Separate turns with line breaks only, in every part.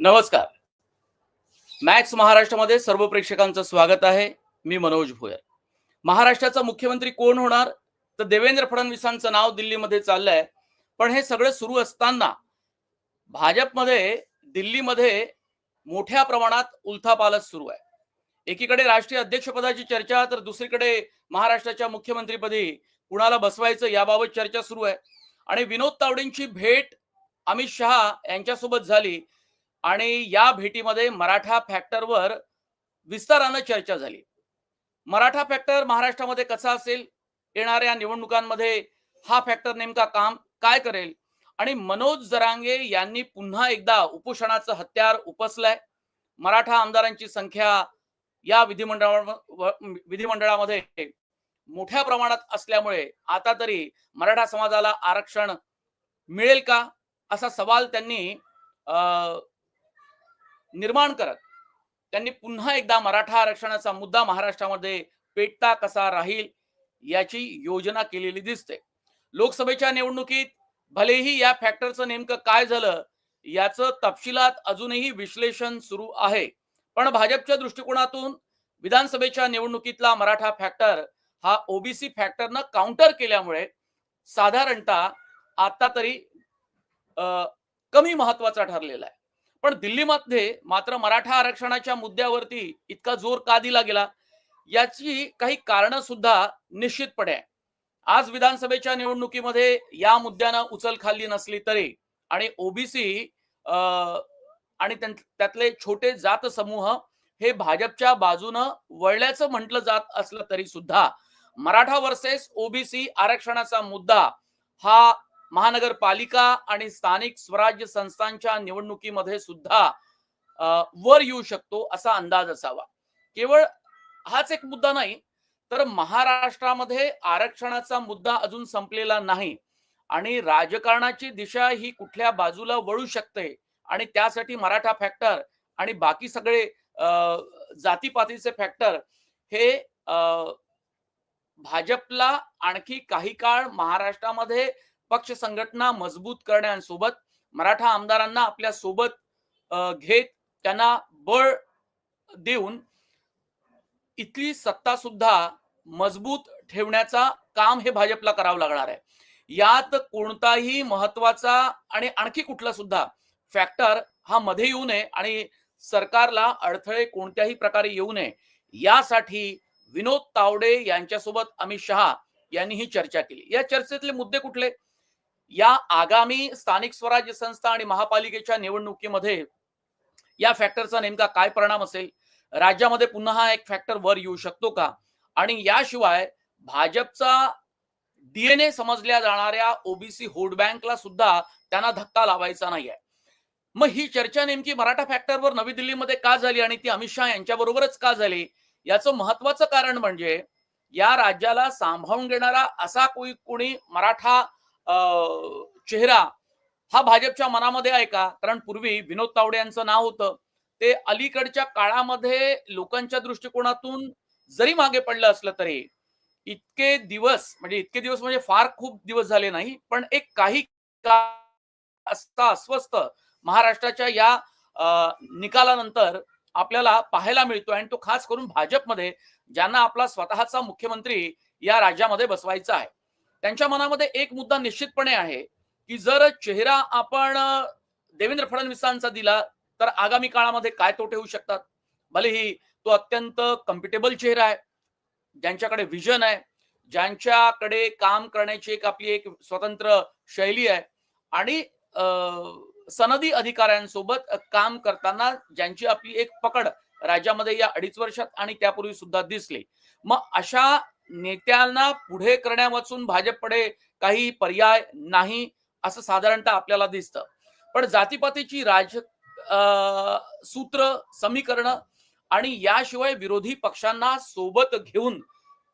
नमस्कार. मॅक्स महाराष्ट्रामध्ये सर्व प्रेक्षकांचं स्वागत आहे. मी मनोज भोयर. महाराष्ट्राचा मुख्यमंत्री कोण होणार? तर देवेंद्र फडणवीसांचं नाव दिल्लीमध्ये चाललंय. पण हे सगळं सुरू असताना भाजपमध्ये दिल्लीमध्ये मोठ्या प्रमाणात उलथापालच सुरू आहे. एकीकडे राष्ट्रीय अध्यक्षपदाची चर्चा तर दुसरीकडे महाराष्ट्राच्या मुख्यमंत्रीपदी कुणाला बसवायचं याबाबत चर्चा सुरू आहे. आणि विनोद तावडेंची भेट अमित शहा यांच्यासोबत झाली. आणि या भेटीमध्ये मराठा फॅक्टरवर विस्तारानं चर्चा झाली. मराठा फॅक्टर महाराष्ट्रामध्ये कसा असेल? येणाऱ्या निवडणुकांमध्ये हा फॅक्टर नेमका काम काय करेल? आणि मनोज जरांगे यांनी पुन्हा एकदा उपोषणाचं हत्यार उपसलंय. मराठा आमदारांची संख्या या विधिमंडळा विधिमंडळामध्ये मोठ्या प्रमाणात असल्यामुळे आता तरी मराठा समाजाला आरक्षण मिळेल का? असा सवाल त्यांनी अं, निर्माण करत. त्यांनी पुन्हा एकदा मराठा आरक्षणाचा मुद्दा महाराष्ट्रामध्ये पेटता कसा राहील याची योजना केलेली दिसते. लोकसभेच्या निवडणुकीत भलेही या फॅक्टरचं नेमकं काय झालं याचं तपशिलात अजूनही विश्लेषण सुरू आहे. पण भाजपच्या दृष्टिकोनातून विधानसभेच्या निवडणुकीतला मराठा फॅक्टर हा ओबीसी फॅक्टरनं काउंटर केल्यामुळे साधारणतः आता तरी आ, कमी महत्त्वाचा ठरलेला आहे. पण दिल्लीमध्ये मात्र मराठा आरक्षणाच्या मुद्द्यावरती इतका जोर का दिला गेला? याची काही कारण सुद्धा निश्चितपणे आहे आज विधानसभेच्या निवडणुकीमध्ये या मुद्द्यानं उचल खाल्ली नसली तरी आणि ओबीसी आणि त्यातले छोटे जात समूह हे भाजपच्या बाजूनं वळल्याचं म्हटलं जात असलं तरी सुद्धा मराठा वर्सेस ओबीसी आरक्षणाचा मुद्दा हा महानगरपालिका आणि स्थानिक स्वराज्य संस्थांच्या निवडणुकीमध्ये सुद्धा वर येऊ शकतो असा अंदाज असावा. केवळ हाच एक मुद्दा नाही तर महाराष्ट्रामध्ये आरक्षणाचा मुद्दा अजून संपलेला नाही आणि राजकारणाची दिशा ही कुठल्या बाजूला वळू शकते आणि त्यासाठी मराठा फॅक्टर आणि बाकी सगळे जातीपातीचे फॅक्टर हे भाजपला आणखी काही काळ महाराष्ट्रामध्ये पक्ष संघटना मजबूत करण्यासोबत मराठा आमदारांना आपल्यासोबत घेत त्यांना बळ देऊन इथली सत्ता सुद्धा मजबूत ठेवण्याचा काम हे भाजपला करावं लागणार आहे. यात कोणताही महत्त्वाचा आणि आणखी कुठला सुद्धा फॅक्टर हा मध्ये येऊ नये आणि सरकारला अडथळे कोणत्याही प्रकारे येऊ नये यासाठी विनोद तावडे यांच्यासोबत अमित शहा यांनी ही चर्चा केली. या चर्चेतले मुद्दे कुठले? या आगामी स्थानिक स्वराज्य संस्था आणि महापालिकेच्या निवडणुकीमध्ये या फॅक्टरचा नेमका काय परिणाम असेल? राज्यामध्ये पुन्हा हा एक फॅक्टर वर येऊ शकतो का? आणि याशिवाय भाजपचा डीएनए समजल्या जाणाऱ्या ओबीसी होड बँकला सुद्धा त्यांना धक्का लावायचा नाहीये. मग ही चर्चा नेमकी मराठा फॅक्टरवर नवी दिल्लीमध्ये का झाली आणि ती अमित शहा यांच्याबरोबरच का झाली? याचं महत्वाचं कारण म्हणजे या राज्याला सांभाळून घेणारा असा कोणी कोणी मराठा चेहरा हा भाजपच्या मनामध्ये आहे का? कारण पूर्वी विनोद तावडे यांचं नाव होतं. ते अलीकडच्या काळामध्ये लोकांच्या दृष्टिकोनातून जरी मागे पडलं असलं तरी इतके दिवस म्हणजे इतके दिवस म्हणजे फार खूप दिवस झाले नाही पण एक काही असता अस्वस्थ महाराष्ट्राच्या या निकालानंतर आपल्याला पाहायला मिळतो आणि तो खास करून भाजपमध्ये ज्यांना आपला स्वतःचा मुख्यमंत्री या राज्यामध्ये बसवायचा आहे. त्यांच्या मनामध्ये एक मुद्दा निश्चितपणे आहे की जर चेहरा आपण देवेंद्र फडणवीसांचा दिला तर आगामी काळामध्ये काय तोटे होऊ शकतात? भलेही तो अत्यंत कम्फर्टेबल चेहरा आहे ज्यांच्याकडे विजन आहे ज्यांच्याकडे काम करण्याची एक आपली एक स्वतंत्र शैली आहे आणि सनदी अधिकाऱ्यांसोबत काम करताना ज्यांची आपली एक पकड राज्यामध्ये या अडीच वर्षात आणि त्यापूर्वी सुद्धा दिसली. मग अशा नेत्यांना पुढे करण्यापासून भाजपकडे काही पर्याय नाही असं साधारणतः आपल्याला दिसतं. पण जातीपातीची राज सूत्र समीकरण आणि याशिवाय विरोधी पक्षांना सोबत घेऊन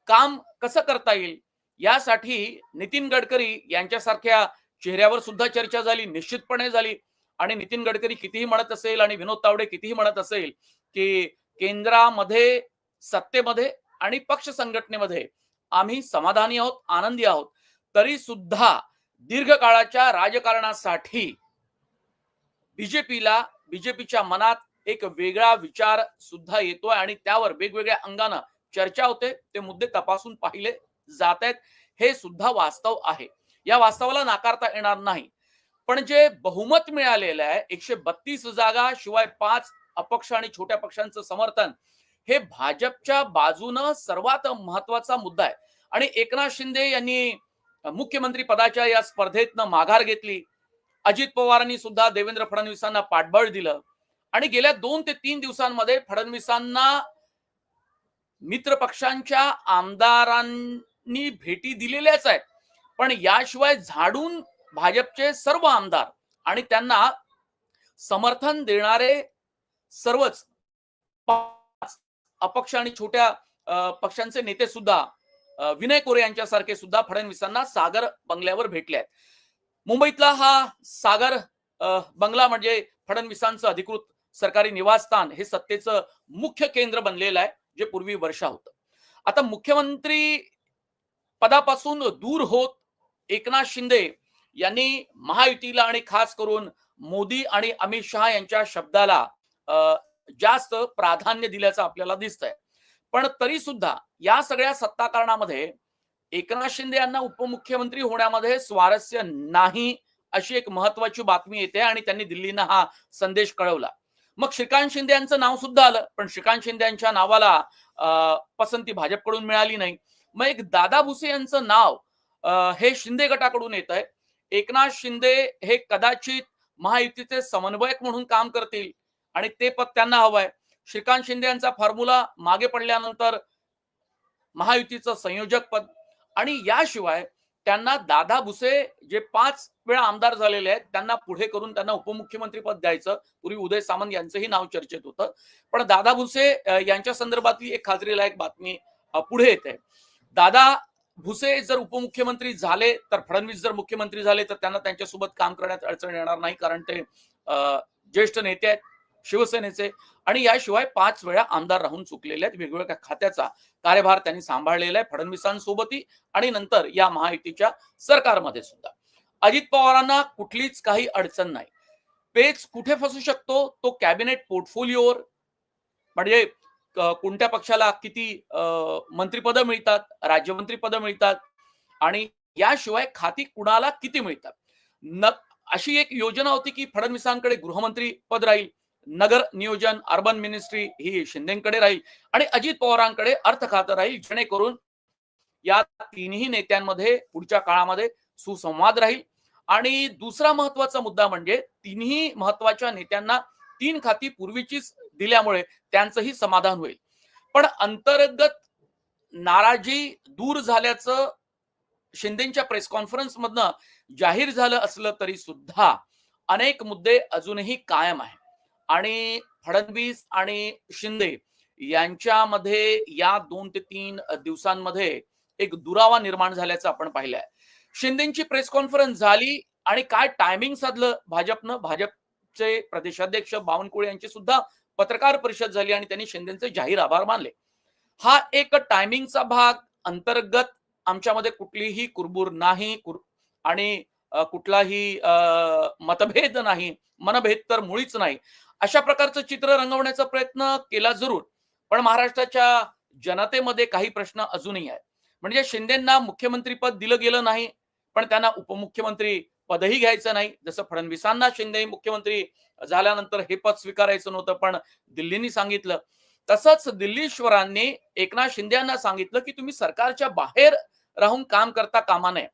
काम कसं करता येईल यासाठी नितीन गडकरी यांच्यासारख्या चेहऱ्यावर सुद्धा चर्चा झाली निश्चितपणे झाली. आणि नितीन गडकरी कितीही म्हणत असेल आणि विनोद तावडे कितीही म्हणत असेल की केंद्रामध्ये सत्तेमध्ये आणि पक्ष संघटनेमध्ये आम्ही समाधानी आहोत आनंदी आहोत. तरी सुद्धा दीर्घकाळाच्या राजकारणासाठी बीजेपीला बीजेपीच्या मनात एक वेगळा विचार सुद्धा येतोय आणि त्यावर वेगवेगळ्या अंगानं चर्चा होते. ते मुद्दे तपासून पाहिले जात आहेत. हे सुद्धा वास्तव आहे. या वास्तवाला नाकारता येणार नाही. पण जे बहुमत मिळालेलं आहे एकशे बत्तीस जागा शिवाय पाच अपक्ष आणि छोट्या पक्षांचं समर्थन हे भाजपच्या बाजूनं सर्वात महत्त्वाचा मुद्दा आहे. आणि एकनाथ शिंदे यांनी मुख्यमंत्री पदाच्या या स्पर्धेतनं माघार घेतली. अजित पवारांनी सुद्धा देवेंद्र फडणवीसांना पाठबळ दिलं. आणि गेल्या दोन ते तीन दिवसांमध्ये फडणवीसांना मित्र पक्षांच्या आमदारांनी भेटी दिलेल्याच आहेत. पण याशिवाय झाडून भाजपचे सर्व आमदार आणि त्यांना समर्थन देणारे सर्वच अपक्ष आणि छोट्या पक्षांचे नेते सुद्धा विनय कोरे यांच्यासारखे सुद्धा फडणवीसांना सागर बंगल्यावर भेटले आहेत. मुंबईतला हा सागर बंगला म्हणजे फडणवीसांचं अधिकृत सरकारी निवासस्थान हे सत्तेचं मुख्य केंद्र बनलेलं आहे जे पूर्वी वर्षा होतं. आता मुख्यमंत्री पदापासून दूर होत एकनाथ शिंदे यांनी महायुतीला आणि खास करून मोदी आणि अमित शहा यांच्या शब्दाला जास्त प्राधान्य दिल्याचं आपल्याला दिसतंय. पण तरी सुद्धा या सगळ्या सत्ताकारणामध्ये एकनाथ शिंदे यांना उपमुख्यमंत्री होण्यामध्ये स्वारस्य नाही अशी एक महत्वाची बातमी येते आणि त्यांनी दिल्लीनं हा संदेश कळवला. मग श्रीकांत शिंदे यांचं नाव सुद्धा आलं पण श्रीकांत शिंदे यांच्या नावाला पसंती भाजपकडून मिळाली नाही. मग एक दादा भुसे यांचं नाव हे शिंदे गटाकडून येत आहे एकनाथ शिंदे हे कदाचित महायुतीचे समन्वयक म्हणून काम करतील आणि ते पद त्यांना हवंय. श्रीकांत शिंदे यांचा फॉर्म्युला मागे पडल्यानंतर महायुतीचं संयोजक पद. आणि याशिवाय त्यांना दादा भुसे जे पाच वेळा आमदार झालेले आहेत त्यांना पुढे करून त्यांना उपमुख्यमंत्री पद द्यायचं. पूर्वी उदय सामंत यांचंही नाव चर्चेत होतं. पण दादा भुसे यांच्या संदर्भातली एक खात्रीलायक बातमी पुढे येते. दादा भुसे जर उपमुख्यमंत्री झाले तर फडणवीस जर मुख्यमंत्री झाले तर त्यांना त्यांच्यासोबत काम करण्यात अडचण येणार नाही कारण ते ज्येष्ठ नेते आहेत. शिवसेनेचे. आणि याशिवाय पाच वेळा आमदार राहून चुकलेले आहेत. वेगवेगळ्या खात्याचा कार्यभार त्यांनी सांभाळलेला आहे फडणवीसांसोबतही आणि नंतर या महायुतीच्या सरकारमध्ये सुद्धा. अजित पवारांना कुठलीच काही अडचण नाही. पेच कुठे फसू शकतो? तो कॅबिनेट पोर्टफोलिओवर. म्हणजे कोणत्या पक्षाला किती मंत्रीपद मिळतात? राज्यमंत्रीपदं मिळतात? आणि याशिवाय खाती कुणाला किती मिळतात? न अशी एक योजना होती की फडणवीसांकडे गृहमंत्री पद राहील. नगर नियोजन अर्बन मिनिस्ट्री ही शिंदेकडे राहील आणि अजित पवारांकडे अर्थ खातं राहील जेणेकरून या तिन्ही नेत्यांमध्ये पुढच्या काळामध्ये सुसंवाद राहील. आणि दुसरा महत्त्वाचा मुद्दा म्हणजे तिन्ही महत्त्वाच्या नेत्यांना तीन खाती पूर्वीचीच दिल्यामुळे त्यांचंही समाधान होईल. पण अंतर्गत नाराजी दूर झाल्याचं शिंदेच्या प्रेस कॉन्फरन्स मधनं जाहीर झालं असलं तरी सुद्धा अनेक मुद्दे अजूनही कायम आहे आणि फडणवीस आणि शिंदे यांच्यामध्ये या दोन ते तीन दिवसांमध्ये एक दुरावा निर्माण झाल्याचं आपण पाहिलंय. शिंदेची प्रेस कॉन्फरन्स झाली आणि काय टायमिंग साधलं भाजपनं? भाजपचे प्रदेशाध्यक्ष बावनकुळे यांची सुद्धा पत्रकार परिषद झाली आणि त्यांनी शिंदेचे जाहीर आभार मानले. हा एक टायमिंगचा भाग अंतर्गत आमच्यामध्ये कुठलीही कुरबूर नाही कुर- आणि कुठलाही मतभेद नाही मनभेद तर मुळीच नाही. अशा प्रकारचं चित्र रंगवण्याचा प्रयत्न केला जरूर. पण महाराष्ट्राच्या जनतेमध्ये काही प्रश्न अजूनही आहेत. म्हणजे शिंदेना मुख्यमंत्री पद दिलं गेलं नाही पण त्यांना उपमुख्यमंत्री पदही घ्यायचं नाही. जसं फडणवीसांना शिंदे मुख्यमंत्री झाल्यानंतर हे पद स्वीकारायचं नव्हतं पण दिल्लीनी सांगितलं. तसंच दिल्लीश्वरांनी एकनाथ शिंदे यांना सांगितलं की तुम्ही सरकारच्या बाहेर राहून काम करता कामा नये.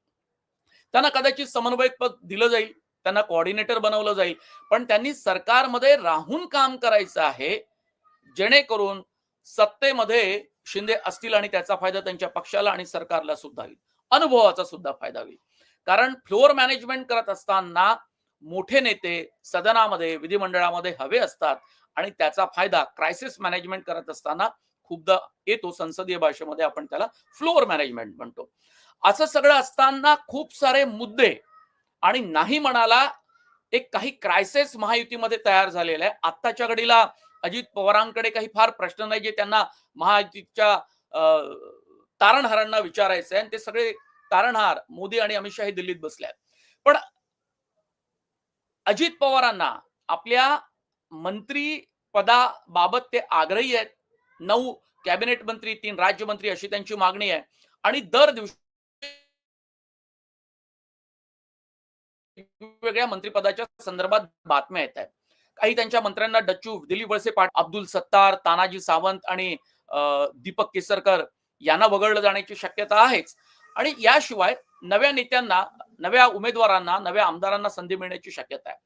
त्यांना कदाचित समन्वयक पद दिलं जाईल. त्यांना कोऑर्डिनेटर बनवलं जाईल. पण त्यांनी सरकारमध्ये राहून काम करायचं आहे जेणेकरून सत्तेमध्ये शिंदे असतील आणि त्याचा फायदा त्यांच्या पक्षाला आणि सरकारला सुद्धा होईल. अनुभवाचा सुद्धा फायदा होईल. कारण फ्लोअर मॅनेजमेंट करत असताना मोठे नेते सदनामध्ये विधिमंडळामध्ये हवे असतात आणि त्याचा फायदा क्रायसिस मॅनेजमेंट करत असताना खूपदा येतो. संसदीय भाषेमध्ये आपण त्याला फ्लोअर मॅनेजमेंट म्हणतो. असं सगळं असताना खूप सारे मुद्दे आणि नाही म्हणाला एक काही क्रायसिस महायुतीमध्ये तयार झालेला आहे. आत्ताच्या घडीला अजित पवारांकडे काही फार प्रश्न नाही जे त्यांना महायुतीच्या अं, तारणहारांना आहे. आणि ते सगळे तारणहार मोदी आणि अमित शहा हे दिल्लीत बसले आहेत. पण अजित पवारांना आपल्या मंत्री पदाबाबत ते आग्रही आहेत. नऊ कॅबिनेट मंत्री तीन राज्यमंत्री अशी त्यांची मागणी आहे. आणि दर दिवशी वेगवेगळ्या मंत्रिपदाच्या संदर्भात बातम्या येत आहेत. काही त्यांच्या मंत्र्यांना डच्चू दिलीप वळसे पाट अब्दुल सत्तार तानाजी सावंत आणि दीपक केसरकर यांना वगळलं जाण्याची शक्यता आहेच. आणि याशिवाय नव्या नेत्यांना नव्या उमेदवारांना नव्या आमदारांना संधी मिळण्याची शक्यता आहे.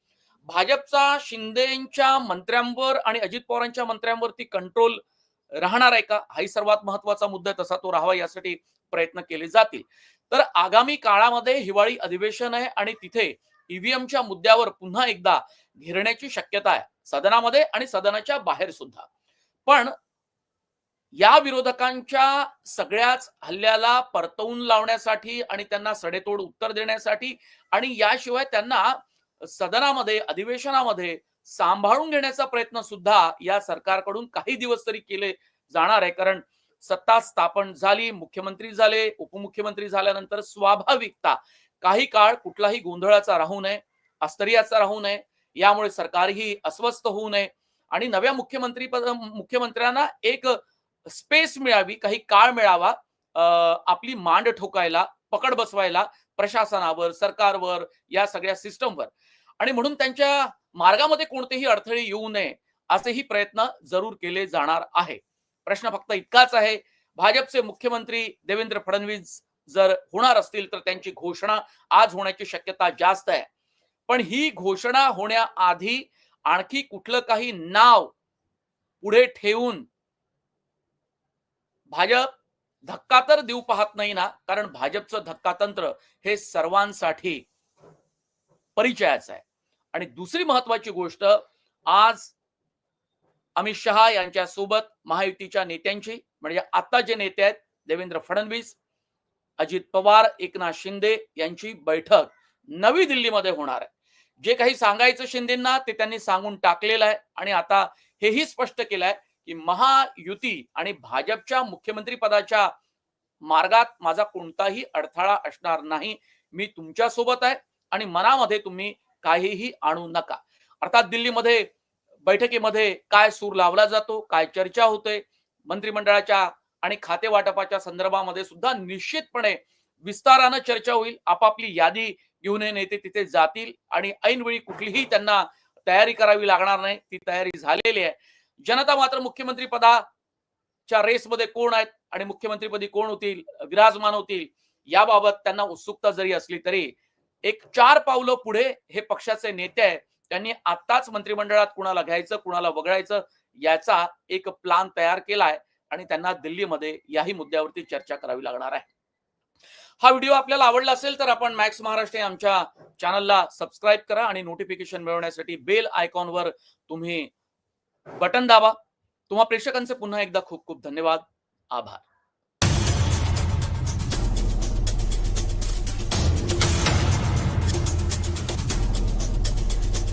भाजपचा शिंदेच्या मंत्र्यांवर आणि अजित पवारांच्या मंत्र्यांवरती कंट्रोल राहणार आहे का? हाही सर्वात महत्त्वाचा मुद्दा तसा तो राहावा यासाठी प्रयत्न केले जातील. तर आगामी काळामध्ये हिवाळी अधिवेशन आहे आणि तिथे ईव्हीएमच्या मुद्द्यावर पुन्हा एकदा घेरण्याची शक्यता आहे. सदनामध्ये आणि सदनाच्या बाहेर सुद्धा. पण या विरोधकांच्या सगळ्याच हल्ल्याला परतवून लावण्यासाठी आणि त्यांना सडेतोड उत्तर देण्यासाठी आणि याशिवाय त्यांना सदनामध्ये अधिवेशनामध्ये सांभाळून घेण्याचा प्रयत्न सुद्धा या सरकारकडून काही दिवस तरी केले जाणार आहे. कारण सत्ता स्थापन झाली मुख्यमंत्री झाले उपमुख्यमंत्री झाल्यानंतर स्वाभाविकता. काही काळ कुठलाही गोंधळाचा राहू नये आश्चर्याचा राहू नये यामुळे सरकारही अस्वस्थ होऊ नये. आणि नव्या मुख्यमंत्री मुख्यमंत्र्यांना एक स्पेस मिळावी काही काळ मिळावा आपली मांड ठोकायला पकड बसवायला प्रशासनावर सरकारवर या सगळ्या सिस्टमवर. आणि म्हणून त्यांच्या मार्गामध्ये कोणतेही अडथळे येऊ नये असेही प्रयत्न जरूर केले जाणार आहे. प्रश्न फक्त इतकाच आहे. भाजपचे मुख्यमंत्री देवेंद्र फडणवीस जर होणार असतील तर त्यांची घोषणा आज होण्याची शक्यता जास्त आहे. पण ही घोषणा होण्याआधी आणखी कुठलं काही नाव पुढे ठेवून भाजप धक्का तर देऊ पाहत नाही ना कारण भाजपचं धक्कातंत्र हे सर्वांसाठी परिचयाचं आहे. आणि दुसरी महत्वाची गोष्ट आज अमित शहा यांच्या सोबत महायुतीच्या नेत्यांची म्हणजे आता जे नेते आहेत देवेंद्र फडणवीस अजित पवार एकनाथ शिंदे यांची बैठक नवी दिल्लीमध्ये होणार आहे. जे काही सांगायचं शिंदेना ते त्यांनी सांगून टाकलेलं आहे. आणि आता हेही स्पष्ट केलंय की महायुती आणि भाजपच्या मुख्यमंत्री पदाच्या मार्गात माझा कोणताही अडथळा असणार नाही. मी तुमच्यासोबत आहे आणि मनामध्ये तुम्ही काहीही आणू नका. अर्थात दिल्लीमध्ये बैठकीमध्ये काय सूर लावला जातो काय चर्चा होते मंत्रिमंडळाच्या आणि खाते वाटपाच्या संदर्भामध्ये सुद्धा निश्चितपणे विस्तारानं चर्चा होईल. आपापली यादी घेऊन हे नेते तिथे जातील आणि ऐनवेळी कुठलीही त्यांना तयारी करावी लागणार नाही. ती तयारी झालेली आहे. जनता मात्र मुख्यमंत्री पदाच्या रेसमध्ये कोण आहेत आणि मुख्यमंत्रीपदी कोण होतील विराजमान होतील याबाबत त्यांना उत्सुकता जरी असली तरी एक चार पावलं पुढे हे पक्षाचे नेते आहेत. त्यांनी आताच मंत्रिमंडळात कुणाला घ्यायचं कुणाला वगळायचं याचा एक प्लान तयार केलाय आणि त्यांना दिल्लीमध्ये याही मुद्द्यावरती चर्चा करावी लागणार आहे. हा व्हिडिओ आपल्याला आवडला असेल तर आपण मॅक्स महाराष्ट्र आमच्या चॅनलला सबस्क्राईब करा आणि नोटिफिकेशन मिळवण्यासाठी बेल आयकॉनवर तुम्ही बटन दाबा. तुम्हा प्रेक्षकांचे पुन्हा एकदा खूप खूप धन्यवाद. आभार.